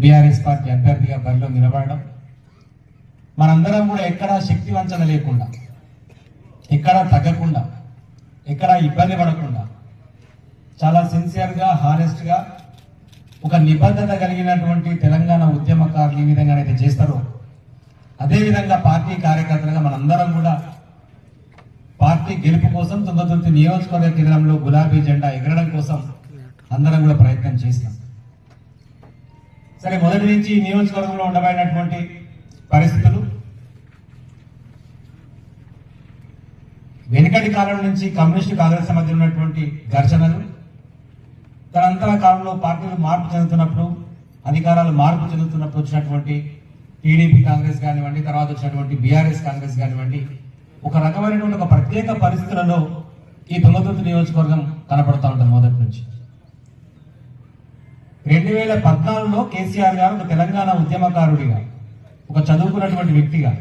BRS party అభ్యర్థిగా బరిలో నిలబడడం. మనందరం కూడా ఎక్కడా శక్తి వంచన లేకుండా ఎక్కడా తగ్గకుండా ఎక్కడా ఇబ్బంది పడకుండా చాలా సిన్సియర్గా హానెస్ట్గా ఒక నిబద్ధత కలిగినటువంటి తెలంగాణ ఉద్యమకారులు ఏ విధంగా అయితే చేస్తారో అదేవిధంగా పార్టీ కార్యకర్తలుగా మనందరం కూడా పార్టీ గెలుపు కోసం తుంగతుర్తి నియోజకవర్గ కేంద్రంలో గులాబీ జెండా ఎగరడం కోసం అందరం కూడా ప్రయత్నం చేస్తాం. సరే మొదటి నుంచి నియోజకవర్గంలో ఉండబడినటువంటి పరిస్థితులు. వెనుకటి కాలం నుంచి కమ్యూనిస్టు కాంగ్రెస్ మధ్య ఉన్నటువంటి ఘర్షణలు తనంతర కాలంలో పార్టీలు మార్పు చెందుతున్నప్పుడు అధికారాలు మార్పు చెందుతున్నప్పుడు వచ్చినటువంటి టీడీపీ కాంగ్రెస్ కానివ్వండి తర్వాత వచ్చినటువంటి బీఆర్ఎస్ కాంగ్రెస్ కానివ్వండి ఒక రకమైనటువంటి ఒక ప్రత్యేక పరిస్థితులలో ఈ తొమ్మిది నియోజకవర్గం కనపడతా ఉంటుంది మొదటి నుంచి. రెండు వేల పద్నాలుగులో కేసీఆర్ గారు ఒక తెలంగాణ ఉద్యమకారుడిగా ఒక చదువుకున్నటువంటి వ్యక్తిగా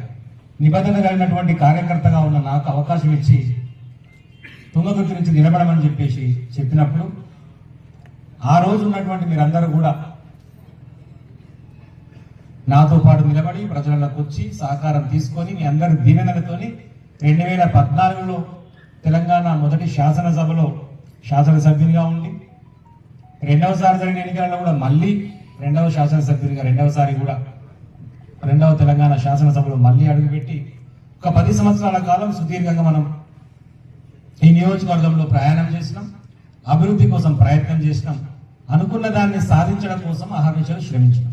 నిబద్ధత కలిగినటువంటి కార్యకర్తగా ఉన్న నాకు అవకాశం ఇచ్చి తుంగతుర్తి నుంచి నిలబడమని చెప్పేసి చెప్పినప్పుడు ఆ రోజు ఉన్నటువంటి మీరందరూ కూడా నాతో పాటు నిలబడి ప్రజలకు వచ్చి సహకారం తీసుకొని మీ అందరి దీవెనలతోని రెండు వేల పద్నాలుగులో తెలంగాణ మొదటి శాసనసభలో శాసనసభ్యునిగా ఉండి రెండవసారి జరిగిన ఎన్నికలలో కూడా మళ్ళీ రెండవ శాసనసభ్యునిగా రెండవసారి కూడా రెండవ తెలంగాణ శాసనసభలో మళ్ళీ అడుగుపెట్టి ఒక పది సంవత్సరాల కాలం సుదీర్ఘంగా మనం ఈ నియోజకవర్గంలో ప్రయాణం చేసినాం అభివృద్ధి కోసం ప్రయత్నం చేసినాం అనుకున్న దాన్ని సాధించడం కోసం అహర్నిశలు శ్రమించినాం.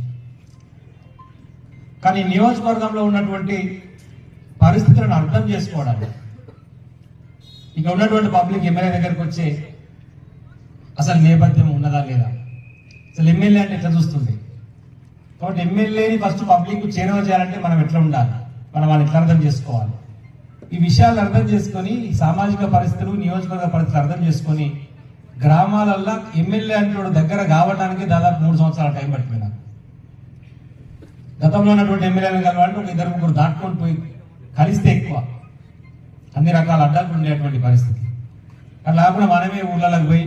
కానీ నియోజకవర్గంలో ఉన్నటువంటి పరిస్థితులను అర్థం చేసుకోవడానికి ఇక ఉన్నటువంటి పబ్లిక్ ఎమ్మెల్యే దగ్గరికి వచ్చే అసలు నేపథ్యం ఉన్నదా లేదా? అసలు ఎమ్మెల్యే అంటే ఎట్లా చూస్తుంది కాబట్టి ఎమ్మెల్యేని ఫస్ట్ పబ్లిక్ చేరువ చేయాలంటే మనం ఎట్లా ఉండాలి? మనం వాళ్ళు ఎట్లా అర్థం చేసుకోవాలి? ఈ విషయాలు అర్థం చేసుకొని సామాజిక పరిస్థితులు నియోజకవర్గ పరిస్థితులు అర్థం చేసుకొని గ్రామాలల్లో ఎమ్మెల్యే అంటే దగ్గర కావడానికి దాదాపు మూడు సంవత్సరాల టైం పట్టిపోయినా గతంలో ఉన్నటువంటి ఎమ్మెల్యేలు కలవాలంటే ఒక ఇద్దరు ముగ్గురు దాటుకొని పోయి కలిస్తే ఎక్కువ. అన్ని రకాల అడ్డాలు ఉండేటువంటి పరిస్థితి. అట్లా కాకుండా మనమే ఊళ్ళలోకి పోయి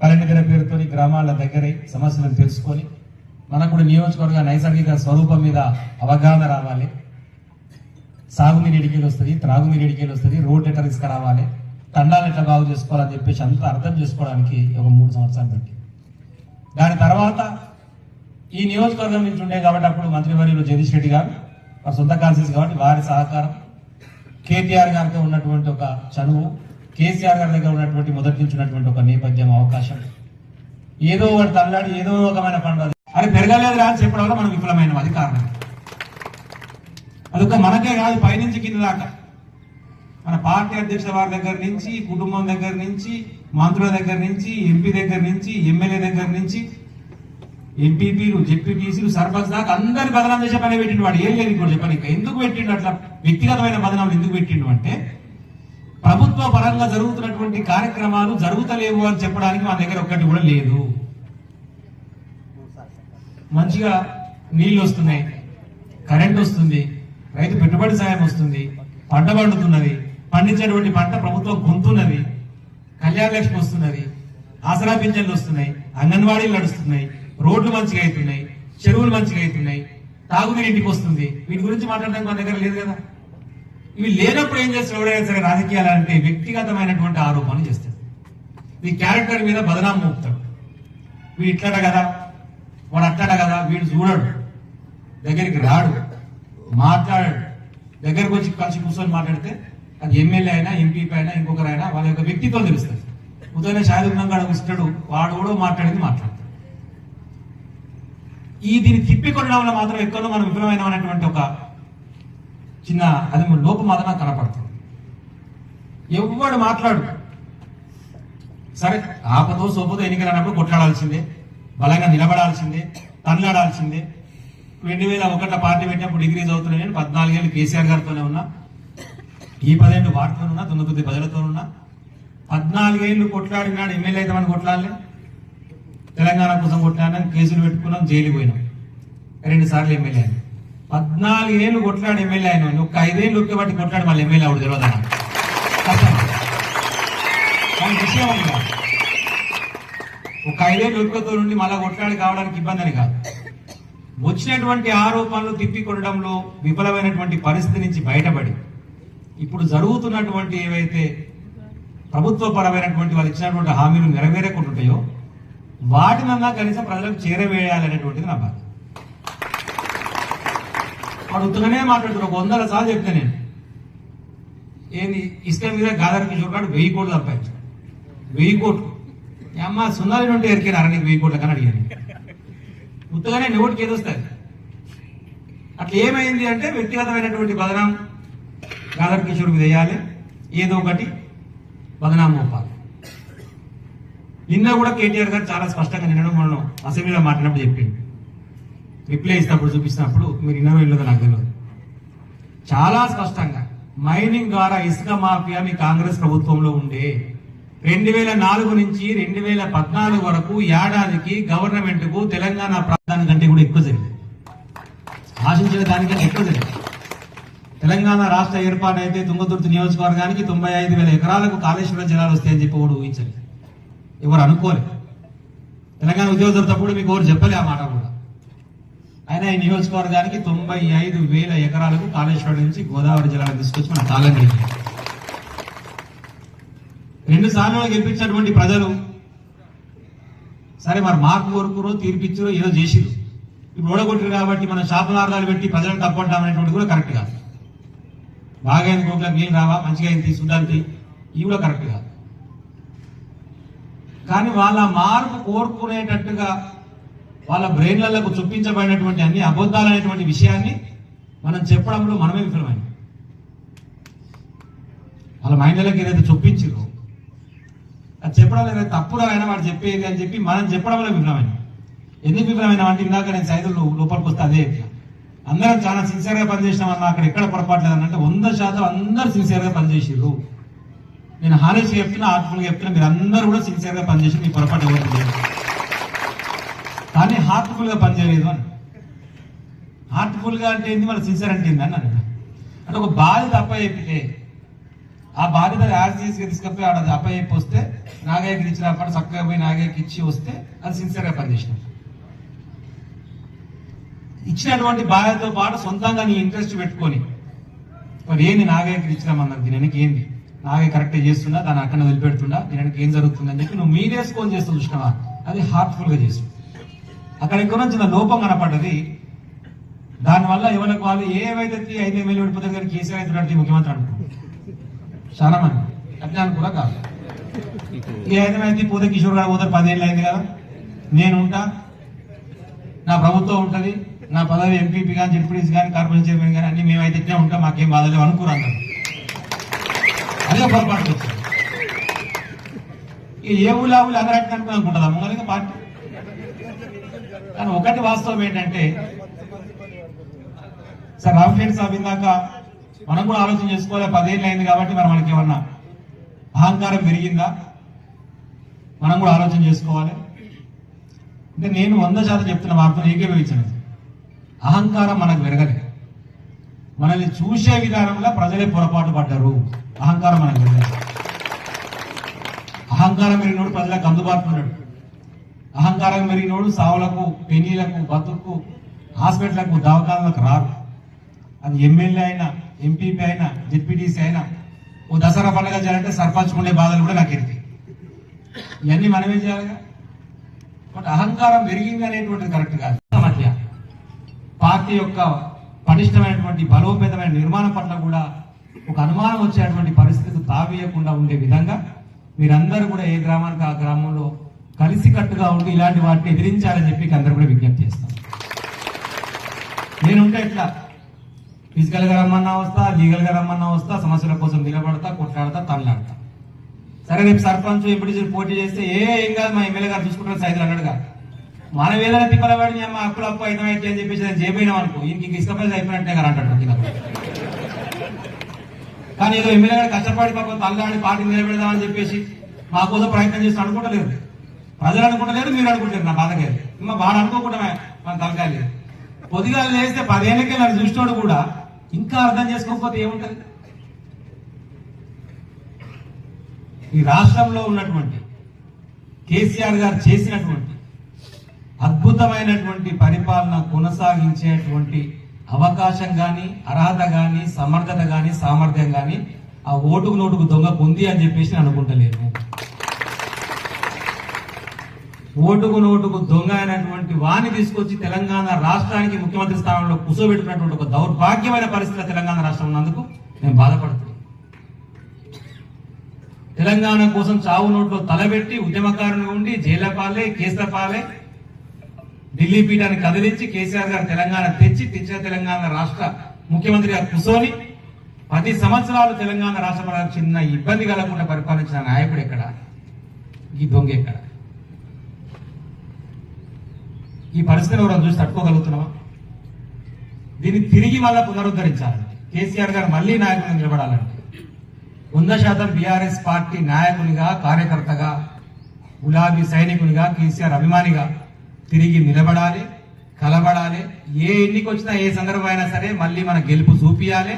పల్లెటూరి పేరుతో గ్రామాల దగ్గర సమస్యలను తెలుసుకొని మనకు కూడా నియోజకవర్గ నైసర్గిక స్వరూపం మీద అవగాహన రావాలి. సాగునీరు ఎడికేలు వస్తుంది త్రాగునీరు ఎడికేలు వస్తుంది రోడ్ ఎట్లా తీసుకురావాలి తండాలు ఎట్లా బాగు చేసుకోవాలని చెప్పేసి అంతా అర్థం చేసుకోవడానికి ఒక మూడు సంవత్సరాలు పెట్టి దాని తర్వాత ఈ నియోజకవర్గం నుంచి ఉండే కాబట్టి అప్పుడు మంత్రివర్యులు జగదీష్ రెడ్డి గారు వారి సొంత కాన్సెన్స్ కాబట్టి వారి సహకారం కేటీఆర్ గారితో ఉన్నటువంటి ఒక చనువు కేసీఆర్ గారి దగ్గర ఉన్నటువంటి మొదటి నుంచి ఉన్నటువంటి ఒక నేపథ్యం అవకాశం. ఏదో ఒకటి తల్లాడి ఏదో రకమైన పండుగ. అది పెరగలేదు రాని చెప్పడం వల్ల మనం విఫలమైన అది కారణం. అదొక మనకే కాదు పైనుంచి కింద దాకా. మన పార్టీ అధ్యక్షుల వారి దగ్గర నుంచి కుటుంబం దగ్గర నుంచి మంత్రుల దగ్గర నుంచి ఎంపీ దగ్గర నుంచి ఎమ్మెల్యే దగ్గర నుంచి ఎంపీపీలు జెడ్పీటీసీలు సర్పంచ్ దాకా అందరి బదనాం చేసే పని పెట్టిండు వాడు. ఏం లేదు ఇప్పుడు చెప్పని ఎందుకు పెట్టిండు అట్లా? వ్యక్తిగతమైన బదనాలు ఎందుకు పెట్టిండు అంటే ప్రభుత్వ పరంగా జరుగుతున్నటువంటి కార్యక్రమాలు జరుగుతలేవు అని చెప్పడానికి మా దగ్గర ఒక్కటి కూడా లేదు. మంచిగా నీళ్ళు వస్తున్నాయి కరెంట్ వస్తుంది రైతు పెట్టుబడి సాయం వస్తుంది పంట పండుతున్నది పండించేటువంటి పంట ప్రభుత్వం కొంటున్నది కళ్యాణ లక్ష్మి వస్తున్నది ఆసరా పింఛన్లు వస్తున్నాయి అంగన్వాడీలు నడుస్తున్నాయి రోడ్లు మంచిగా అవుతున్నాయి చెరువులు మంచిగా అవుతున్నాయి తాగునీరు ఇంటికి వస్తుంది. వీటి గురించి మాట్లాడడానికి మన దగ్గర లేదు కదా. ఇవి లేనప్పుడు ఏం చేస్తారు? ఎవరైనా సరే రాజకీయాలు అంటే వ్యక్తిగతమైనటువంటి ఆరోపణలు చేస్తారు. ఈ క్యారెక్టర్ మీద బదనాం మోపుతాడు. వీడు ఇట్లాడ కదా వాడు అట్లాడ కదా వీడు చూడడు. దగ్గరికి రాడు. మాట్లాడాడు. దగ్గరకు వచ్చి కలిసి కూర్చొని మాట్లాడితే అది ఎమ్మెల్యే అయినా ఎంపీపీ అయినా ఇంకొకరైనా వాళ్ళ యొక్క వ్యక్తిత్వం తెలుస్తుంది. ఉదయం షాది ఉన్నాక ఇస్తాడు వాడు కూడా మాట్లాడింది మాట్లాడతాడు. ఈ దీన్ని తిప్పి వల్ల మాత్రం ఎక్కడో మనం విఫలమైన ఒక చిన్న అది లోపం మాత్రం కనపడుతుంది. ఎవ్వడు మాట్లాడు. సరే ఆపతో సోపతో ఎన్నికలు అన్నప్పుడు కొట్లాడాల్సిందే బలంగా నిలబడాల్సిందే తన్లాడాల్సిందే రెండు వేల ఒకట పార్టీ పెట్టినప్పుడు డిగ్రీ చదువుతున్నా నేను పద్నాలుగేళ్ళు కేసీఆర్ గారితోనే ఉన్నా. ఈ పదేళ్ళు వాటితో ఉన్నా తొమ్మిది ప్రజలతో ఉన్నా. పద్నాలుగేళ్ళు కొట్లాడినాడు ఎమ్మెల్యే అయితే కొట్లాడలే. తెలంగాణ కోసం కొట్లాడినాం కేసులు పెట్టుకున్నాం జైలు పోయినాం. రెండు సార్లు ఎమ్మెల్యే పద్నాలుగు పద్నాలుగేళ్ళు కొట్లాడు ఎమ్మెల్యే అయినా ఒక ఐదేళ్ళు ఒకే బట్టి కొట్లాడి మళ్ళీ ఎమ్మెల్యే అవుడు తెలియదా కష్టం. కానీ విషయం ఒక ఐదేళ్ళు ఒక్కతో నుండి మళ్ళా కొట్లాడి కావడానికి ఇబ్బంది అని కాదు. వచ్చినటువంటి ఆరోపణలు తిప్పికొనడంలో విఫలమైనటువంటి పరిస్థితి నుంచి బయటపడి ఇప్పుడు జరుగుతున్నటువంటి ఏవైతే ప్రభుత్వ పరమైనటువంటి వాళ్ళు ఇచ్చినటువంటి హామీలు నెరవేరకుంటుంటాయో వాటినన్నా కనీసం ప్రజలకు చేరవేయాలనేటువంటిది నా బాధ. వాడు ఉత్తగానే మాట్లాడుతున్నారు. ఒక వందల సార్లు చెప్తే నేను. ఏంది? ఇష్టం మీద గాదర్ కిషోర్ గారు వెయ్యి కోట్లు సంపాదించాడు వెయ్యి కోట్లు. అమ్మ సున్నాలి నుండి ఎరికినారా నీకు వెయ్యి కోట్ల కానీ అడిగాను. ఉత్తగానే నోటికి ఏదొస్తాయి అట్లా ఏమైంది అంటే వ్యక్తిగతమైనటువంటి బదనాం గాదర్ కిషోర్ మీద వేయాలి. ఏదో ఒకటి బదనాం మోపాలి. నిన్న కూడా కేటీఆర్ గారు చాలా స్పష్టంగా నిన్న మనం అసెంబ్లీలో మాట్లాడినప్పుడు చెప్పింది రిప్లై ఇచ్చినప్పుడు చూపించినప్పుడు మీరు ఇన్నో వెళ్ళదో నాకు తెలియదు చాలా స్పష్టంగా మైనింగ్ ద్వారా ఇసుక మాఫియా మీ కాంగ్రెస్ ప్రభుత్వంలో ఉండే రెండు వేల నాలుగు నుంచి రెండు వేల పద్నాలుగు వరకు ఏడాదికి గవర్నమెంట్కు తెలంగాణ ప్రాంతాని కంటే కూడా ఎక్కువ జరిగింది. ఆశించిన దానికంటే ఎక్కువ జరిగింది. తెలంగాణ రాష్ట్ర ఏర్పాటు అయితే తుంగతుర్తి నియోజకవర్గానికి తొంభై ఐదు వేల ఎకరాలకు కాళేశ్వరం జలాలు వస్తాయని చెప్పి కూడా ఊహించలేదు. ఎవరు అనుకోలేదు. తెలంగాణ ఉద్యోగం దొరికినప్పుడు మీకు ఎవరు చెప్పలే ఆ మాట కూడా. అయినా ఈ నియోజకవర్గానికి తొంభై ఐదు వేల ఎకరాలకు కాళేశ్వరం నుంచి గోదావరి జలాలు తీసుకొచ్చి మన కాలం గడిపారు రెండు సార్లు గెలిపించినటువంటి ప్రజలు సరే మరి మార్పు కోరుకురో తీర్పిచ్చురో ఏదో చేసిరు ఇప్పుడు ఓడగొట్టరు కాబట్టి మన శాపనార్థాలు పెట్టి ప్రజలను తప్పంటామనేటువంటి కూడా కరెక్ట్ కాదు. బాగా అయిన గోకులకు నీళ్ళు రావా? మంచిగా అయింది చూడడానికి. ఇవి కూడా కరెక్ట్ కాదు. కానీ వాళ్ళ మార్పు కోరుకునేటట్టుగా వాళ్ళ బ్రెయిన్లకు చూపించబడినటువంటి అన్ని అబద్ధాలు అనేటువంటి విషయాన్ని మనం చెప్పడంలో మనమే విఫలమైంది వాళ్ళ మైండ్లకి ఏదైతే చొప్పించారో అది చెప్పడం ఏదైతే తప్పురా అయినా వాడు చెప్పేది అని చెప్పి మనం చెప్పడంలో విఫలమైంది ఎందుకు విఫలమైనా అంటే ఇందాక నేను సైదులు లోపలికి వస్తే అదే అందరం చాలా సిన్సియర్గా పనిచేసినాం అన్న అక్కడ ఎక్కడ పొరపాటు అంటే వంద శాతం అందరు సిన్సియర్గా పనిచేసారు నేను హానెస్ట్ చెప్తున్నా ఆర్ట్ఫుల్ చెప్తున్నా మీరు అందరూ కూడా సిన్సియర్గా పనిచేసి మీ పొరపాటు ఎవరు లేదు. కానీ హార్ట్ఫుల్గా పనిచేయలేదు అని. హార్ట్ఫుల్గా అంటే ఏంది? మన సిన్సియర్ అంటే ఏంది? అన్నాడు అంటే ఒక బాధ్యత అప్పయ్యే ఆ బాధ్యత యాజ్ తీసుకు తీసుకపోయి ఆడ అప్ప చెప్పి వస్తే నాగయ్యకి ఇచ్చినప్పుడు చక్కగా పోయి నాగయ్యకి ఇచ్చి వస్తే అది సిన్సియర్గా పనిచేసినాం ఇచ్చినటువంటి బాధ్యతతో పాటు సొంతంగా నీ ఇంట్రెస్ట్ పెట్టుకొని మరి ఏంది నాగయ్యకి ఇచ్చినామన్నది దీనికి ఏంది? నాగయ్య కరెక్ట్ చేస్తున్నా దాన్ని అక్కడ వదిలిపెడుతుండా? దీనికి ఏం జరుగుతుంది అని చెప్పి నువ్వు మీరేసుకొని చేస్తూ చూసినావా? అది హార్ట్ఫుల్గా చేస్తుంది. అక్కడ ఎక్కడ చిన్న లోపం కనపడ్డది. దానివల్ల ఎవరికి వాళ్ళు ఏవైతే తీ ఐదు ఎమ్మెల్యే ఓడిపోతే కానీ కేసీఆర్ అయితే ముఖ్యమంత్రి అనుకో చాలా మంది. అజ్ఞానం కూడా కాదు. ఈ ఐదమైతే పోతే కిషోర్ గారు పోతే పదేళ్ళు అయింది కదా. నేను ఉంటా. నా ప్రభుత్వం ఉంటుంది. నా పదవి ఎంపీపీ కానీ జడ్పీటీసీ కానీ కార్పొరేషన్ చైర్మన్ కానీ అన్ని మేమైతే ఇట్లా ఉంటాం. మాకేం బాధలేవు అనుకోరు అందరు. అదే పొరపాటు వచ్చింది ఏ ఊళ్ళో ఊళ్ళో అందరూ అట్లా అనుకుని అనుకుంటుందా ముంగలిగా పార్టీ. కానీ ఒకటి వాస్తవం ఏంటంటే సార్ రామకేట్ సాబ్ ఇందాక మనం కూడా ఆలోచన చేసుకోవాలి పదేళ్ళు అయింది కాబట్టి మరి మనకి ఏమన్నా అహంకారం పెరిగిందా? మనం కూడా ఆలోచన చేసుకోవాలి. అంటే నేను వంద శాతం చెప్తున్న వార్తను ఏకీభవించలేదు అహంకారం మనకు పెరగలేదు. మనల్ని చూసే విధానంలో ప్రజలే పొరపాటు పడ్డారు. అహంకారం మనకు పెరగలేదు. అహంకారం పెరిగినప్పుడు ప్రజలకు అందుబాటులో ఉన్నాడు అహంకారం పెరిగినోడు సావులకు పెనీలకు బతుకు హాస్పిటల్కు దవాఖానలకు రారు అది ఎమ్మెల్యే అయినా ఎంపీపీ అయినా డిప్యూటీసీ అయినా ఓ దసరా పండుగ చేయాలంటే సర్పంచ్ ఉండే బాధలు కూడా నాకు ఎరిగి ఇవన్నీ మనమే చేయాలిగా? బట్ అహంకారం పెరిగింది అనేటువంటిది కరెక్ట్ కాదు. మధ్య పార్టీ యొక్క పటిష్టమైనటువంటి బలోపేతమైన నిర్మాణం పట్ల కూడా ఒక అనుమానం వచ్చేటువంటి పరిస్థితి తావీయకుండా ఉండే విధంగా మీరందరూ కూడా ఏ గ్రామానికి ఆ గ్రామంలో కలిసికట్టుగా ఉండి ఇలాంటి వాటిని ఎదిరించాలని చెప్పి అందరూ కూడా విజ్ఞప్తి చేస్తాం. నేనుంటే ఇట్లా ఫిజికల్గా రమ్మన్నా వస్తా లీగల్గా రమ్మన్నా వస్తా సమస్యల కోసం నిలబడతా కొట్లాడతా తనలాడతా సరే రేపు సర్పంచ్ ఎప్పుడు పోటీ చేస్తే ఏ ఏం కాదు మా ఎమ్మెల్యే గారు చూసుకుంటారు సైదులు అన్నాడుగా మన ఏదైనా తిప్పలవాడిని అమ్మ అప్పులు అప్పు అయితే అని చెప్పేసి నేను చేయబోయినాం అనుకో. ఇంక ఇసుక పైసలు అయిపోయినట్టే కదా అంటాడు కానీ ఏదో ఎమ్మెల్యే గారు కష్టపడి పాపం తల్లాడి పార్టీ నిలబెడదామని చెప్పేసి మా కోసం ప్రయత్నం చేసి అనుకుంటలేదు ప్రజలు అనుకుంటలేరు మీరు అనుకుంటారు. నా బాధగా ఇంకా వాడు అనుకోకుండా మన తలకాయలు లేదు పొద్దుగా లేస్తే పదేళ్ళకే నన్ను చూసినోడు కూడా ఇంకా అర్థం చేసుకోకపోతే ఏముంటుంది? ఈ రాష్ట్రంలో ఉన్నటువంటి కేసీఆర్ గారు చేసినటువంటి అద్భుతమైనటువంటి పరిపాలన కొనసాగించేటువంటి అవకాశం కానీ అర్హత కానీ సమర్థత కానీ సామర్థ్యం కానీ ఆ ఓటుకు నోటుకు దొంగ ఉంది అని చెప్పేసి నేను అనుకుంటలేను. ఓటుకు నోటుకు దొంగ అయినటువంటి వాణ్ణి తీసుకొచ్చి తెలంగాణ రాష్ట్రానికి ముఖ్యమంత్రి స్థానంలో కూర్చోబెట్టుకున్నటువంటి ఒక దౌర్భాగ్యమైన పరిస్థితి తెలంగాణ రాష్ట్రం ఉన్నందుకు నేను బాధపడుతున్నాను. తెలంగాణ కోసం చావు నోట్లో తలబెట్టి ఉద్యమకారుని ఉండి జైలపాలే పాలే ఢిల్లీ పీఠాన్ని కదిలించి కేసీఆర్ గారు తెలంగాణ తెచ్చి తెచ్చిన తెలంగాణ రాష్ట్ర ముఖ్యమంత్రిగా కూర్చొని పది సంవత్సరాలు తెలంగాణ రాష్ట్ర చిన్న ఇబ్బంది కలగకుండా పరిపాలించిన నాయకుడు ఎక్కడ? ఈ దొంగ ఎక్కడ? ఈ పరిస్థితిని ఎవరైనా చూసి తట్టుకోగలుగుతున్నావా? దీన్ని తిరిగి మళ్ళా పునరుద్ధరించాలి కేసీఆర్ గారు మళ్ళీ నాయకులు నిలబడాలని వంద శాతం బీఆర్ఎస్ పార్టీ నాయకునిగా కార్యకర్తగా గులాబీ సైనికునిగా కేసీఆర్ అభిమానిగా తిరిగి నిలబడాలి కలబడాలి. ఏ ఎన్నిక వచ్చినా ఏ సందర్భం అయినా సరే మళ్ళీ మన గెలుపు చూపియాలి.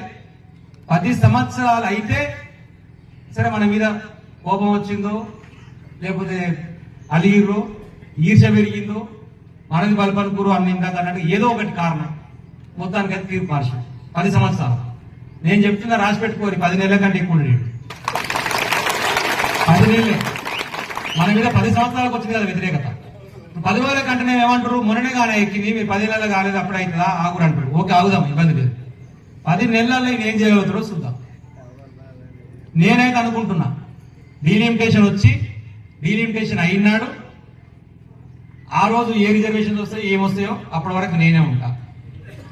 పది సంవత్సరాలు అయితే సరే మన మీద కోపం వచ్చిందో లేకపోతే అలీర్రో ఈర్ష పెరిగిందో మనది బలపలుకురు అన్ని ఇందాక అన్నట్టు ఏదో ఒకటి కారణం. మొత్తానికి అయితే తీర్పు మార్చాం పది సంవత్సరాలు. నేను చెప్తున్నా రాసి పెట్టుకోరి పది నెలల కంటే ఎక్కువ ఉండేది. పది నెలలే. మన మీద పది సంవత్సరాలకు వచ్చింది కదా వ్యతిరేకత. పది వేల కంటే నేను ఏమంటారు? మొన్ననే కానీ ఎక్కింది మీరు పది నెలలు కాలేదు అప్పుడు అవుతుందా? ఆగురు అంటారు. ఓకే ఆగుదాం ఇబ్బంది లేదు. పది నెలల్లో ఏం చేయగలుగుతాడో చూద్దాం. నేనైతే అనుకుంటున్నా డీలిమిటేషన్ వచ్చి డీలిమిటేషన్ అయినాడు ఆ రోజు ఏ రిజర్వేషన్స్ వస్తాయో ఏమొస్తాయో అప్పటి వరకు నేనే ఉంటా.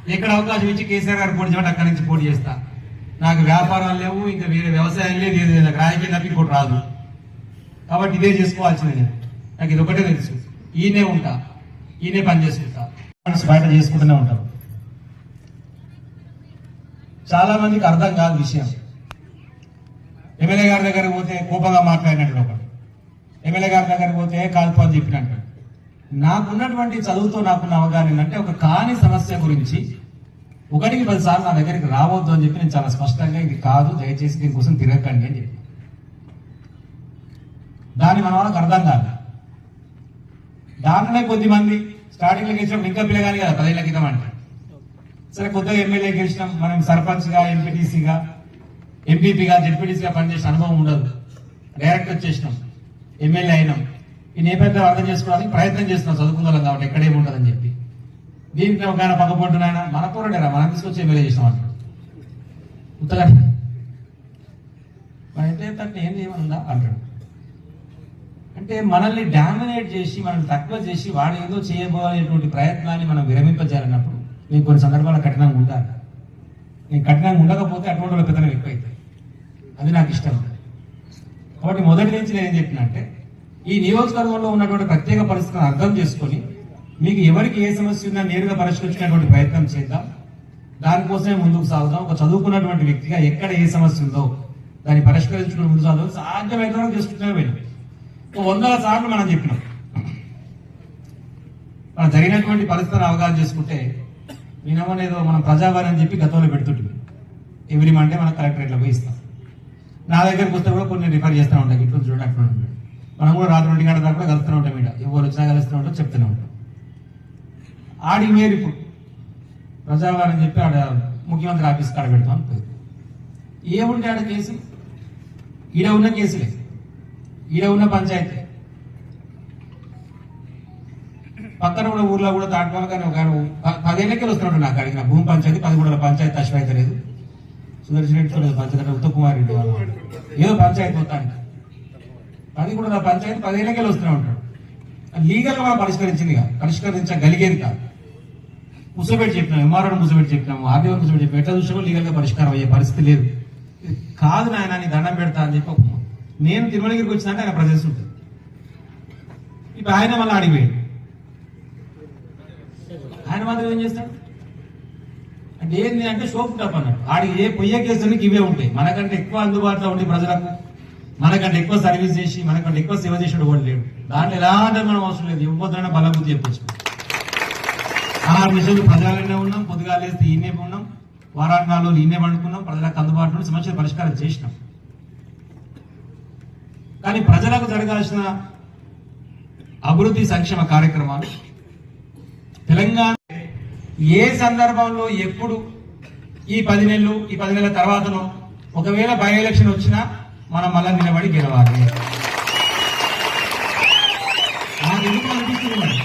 ఎక్కడ అవకాశం ఇచ్చి కేసీఆర్ గారు పోటీ చేయమంటే అక్కడి నుంచి పోటీ చేస్తా. నాకు వ్యాపారాలు లేవు ఇంకా వేరే వ్యవసాయం లేదు ఏది. నాకు రాజకీయం తప్ప ఇంకోటి రాదు. కాబట్టి ఇదే చేసుకోవాల్సింది నేను. నాకు ఇది ఒకటే తెలుసు. ఈయనే ఉంటా. ఈయనే పని చేసుకుంటా. బయట చేసుకుంటూనే ఉంటారు. చాలా మందికి అర్థం కాదు విషయం. ఎమ్మెల్యే గారి దగ్గరికి పోతే కోపంగా మాట్లాడినట్టు ఒకడు ఎమ్మెల్యే గారి దగ్గరికి పోతే కాల్పు అని చెప్పినట్టు. నాకున్నటువంటి చదువుతో నాకున్న అవగాహన ఏంటంటే ఒక కాని సమస్య గురించి ఒకటికి పదిసార్లు నా దగ్గరికి రావద్దు అని చెప్పి నేను చాలా స్పష్టంగా ఇది కాదు దయచేసి దీనికోసం తిరగకండి అని చెప్పి. దాని మన వాళ్ళకి అర్థం కాదు దాంట్లోనే కొద్దిమంది స్టార్టింగ్లో స్టార్టింగ్లో గెలిచినప్పుడు ఇంకా పిల్లగాని కదా పదేళ్ళ క్రితం అంటే. సరే కొత్తగా ఎమ్మెల్యే గెలిచినాం మనం సర్పంచ్గా ఎంపీటీసీగా ఎంపీపీగా జెడ్పీటీసీగా పనిచేసిన అనుభవం ఉండదు. డైరెక్ట్ వచ్చేసినాం ఎమ్మెల్యే అయినాం. ఈ నేపథ్యం అర్థం చేసుకోవడానికి ప్రయత్నం చేస్తున్నాం చదువుకుందాం కాబట్టి ఎక్కడేమి ఉండదని చెప్పి. దీంట్లో ఒక ఆయన పక్కపొట్టు నాయన మన పోరాడారా మనం తీసుకొచ్చి ఎమ్మెల్యే చేసినాం అంటాడు. ఉత్తగా మన ఎంత అంటే ఏం చేయమన్నా అంటాడు. అంటే మనల్ని డామినేట్ చేసి మనల్ని తక్కువ చేసి వాడు ఏదో చేయబోయేటువంటి ప్రయత్నాన్ని మనం విరమింపజేయాలన్నప్పుడు నేను కొన్ని సందర్భాల కఠినంగా ఉండాలి. నేను కఠినంగా ఉండకపోతే అటువంటి వాళ్ళ ఎక్కువ అవుతాయి అది నాకు ఇష్టం. కాబట్టి మొదటి నుంచి నేను ఏం చెప్పిన అంటే ఈ నియోజకవర్గంలో ఉన్నటువంటి ప్రత్యేక పరిస్థితిని అర్థం చేసుకొని మీకు ఎవరికి ఏ సమస్య ఉన్నా నేరుగా పరిష్కరించుకునేటువంటి ప్రయత్నం చేద్దాం. దానికోసమే ముందుకు సాగుదాం. ఒక చదువుకున్నటువంటి వ్యక్తిగా ఎక్కడ ఏ సమస్య ఉందో దాన్ని పరిష్కరించుకుని ముందు సాగుదాం. సాధ్యమైనంత వరకు చేసుకుంటూనే పోయినాం. వందల సార్లు మనం చెప్పినాం. మనం జరిగినటువంటి పరిస్థితిని అవగాహన చేసుకుంటే వినమనేదో మనం ప్రజావారి అని చెప్పి గతంలో పెడుతుంటుంది. ఎవ్రీ మండే మనం కలెక్టరేట్లో పోయి ఇస్తాం. నా దగ్గరకు వస్తే కూడా కొన్ని రిఫర్ చేస్తూ ఉంటాయి. ఇట్లా చూడండి అట్లా మనం కూడా రాత్రి ఒంటి గంట దాకా కలుస్తూనే ఉంటాం ఇక్కడ ఎవరు వచ్చినా కలుస్తూనే ఉంటాం చెప్తూనే ఉంటాం. ఆడి మేరు ఇప్పుడు. ప్రజావారని చెప్పి ఆడ ముఖ్యమంత్రి ఆఫీస్ కాడ పెడతాం ఏముంటే ఆడ కేసు? ఈడ ఉన్న కేసులే. ఈడ ఉన్న పంచాయతీ. పక్కన కూడా ఊర్లో కూడా తాటిపాల కానీ ఒక పదేళ్ళకే వస్తున్నాడు నాకు అడిగిన. భూమి పంచాయతీ పదమూడుల పంచాయతీ అశ్వైత లేదు. సుదర్శన్ రెడ్డి చూడలేదు పంచాయతీ ఉత్తమ్ కుమార్ రెడ్డి వాళ్ళు. ఏదో పంచాయతీ మొత్తానికి. అది కూడా నా పంచాయతీ పదేళ్ళకే వస్తూనే ఉంటాడు. లీగల్గా పరిష్కరించింది కాదు. పరిష్కరించగలిగేది కాదు. ముసబెట్టి చెప్పినాం ఎంఆర్ఓ ముసబెట్టి చెప్పినాము ఆర్డీఓ ముసబెట్టి చెప్పి ఎట్లా చూసినా లీగల్గా పరిష్కారం అయ్యే పరిస్థితి లేదు. కాదు నాయన నీ దండం పెడతా అని చెప్పి నేను తిరుమలగిరికి వచ్చినాక ఆయన ప్రజెన్స్ ఉంటుంది. ఇప్పుడు ఆయన మళ్ళీ అడిగిపోయాడు ఆయన మాత్రం ఏం చేస్తాడు? అంటే ఏంది అంటే షోప్ టప్ అన్నాడు ఆడికి ఏ పొయ్య కేసులకి ఇవే ఉంటాయి. మనకంటే ఎక్కువ అందుబాటులో ఉండి ప్రజలకు మనకంటే ఎక్కువ సర్వీస్ చేసి మనకంటే ఎక్కువ సేవ చేసిన కూడా లేడు. దాంట్లో ఎలాంటి మనం అవసరం లేదు. ఇవ్వద్దని బలబుద్ధి చెప్పచ్చు ఆరు నిమిషాలు ప్రజలనే ఉన్నాం పొద్దుగా లేస్తే ఈయనే ఉన్నాం వారానికి ఈయనే పండుకున్నాం ప్రజలకు అందుబాటులో సమస్యలు పరిష్కారం చేసినాం. కానీ ప్రజలకు జరగాల్సిన అభివృద్ధి సంక్షేమ కార్యక్రమాలు తెలంగాణ ఏ సందర్భంలో ఎప్పుడు ఈ పది నెలలు ఈ పది నెలల తర్వాతనో ఒకవేళ బై ఎలక్షన్ వచ్చినా మనం మళ్ళా నిలబడి గెలవాలి నాకు ఎందుకు అనిపిస్తుంది మరి